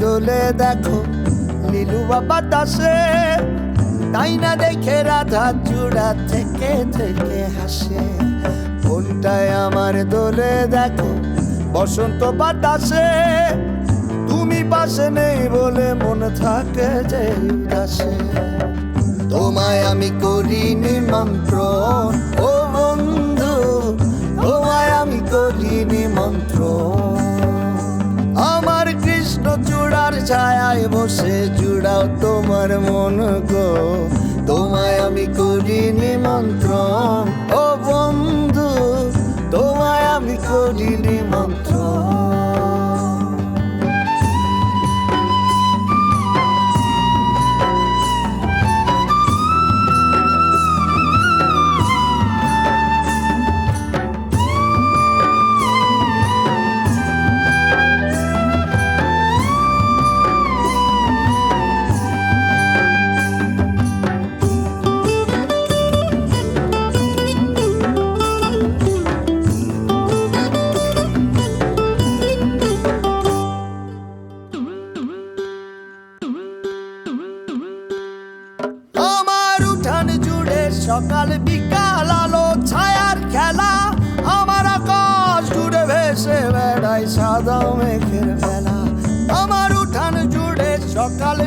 দোলে দেখো লিলু বাবা দাসে তাই না দেখে রাধা চূড়া থেকে থেকে হাসে। কোনটায় আমার দোলে দেখো, বসন্ত বাতাসে। তুমি পাশে নেই বলে মন থাকে যে উদাসে। তোমায় আমি করি নিমন্ত্রণ ছায়ায় বসে জুড়াও তোমার মন গো। তোমায় আমি করি নিমন্ত্রণ সকাল, বিকাল আলো, ছায়ার খেলা। আমার আকাশ জুড়ে ভেসে বেড়ায় সাদা মেঘের বেলা। আমার উঠান জুড়ে সকাল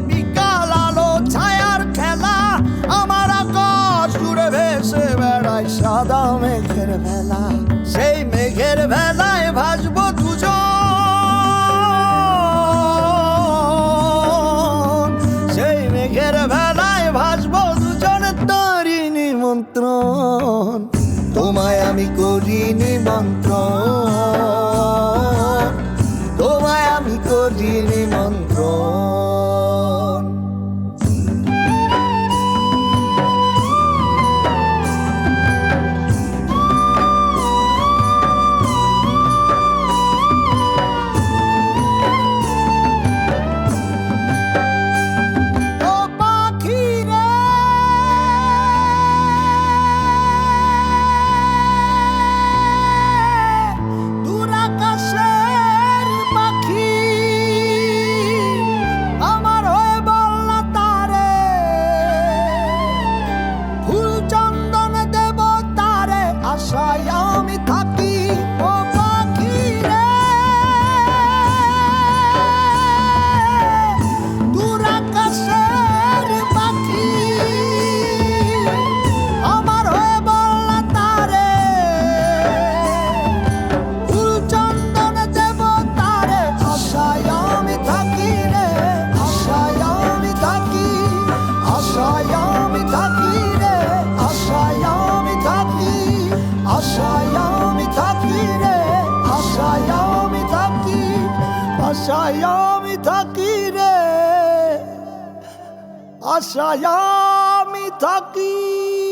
নিমন্ত্রণ তোমায় আমি করি নিমন্ত্রণ। আশায় আমি থাকি রে আশায় আমি থাকি আশায় আমি থাকি রে। আশায় আমি থাকি।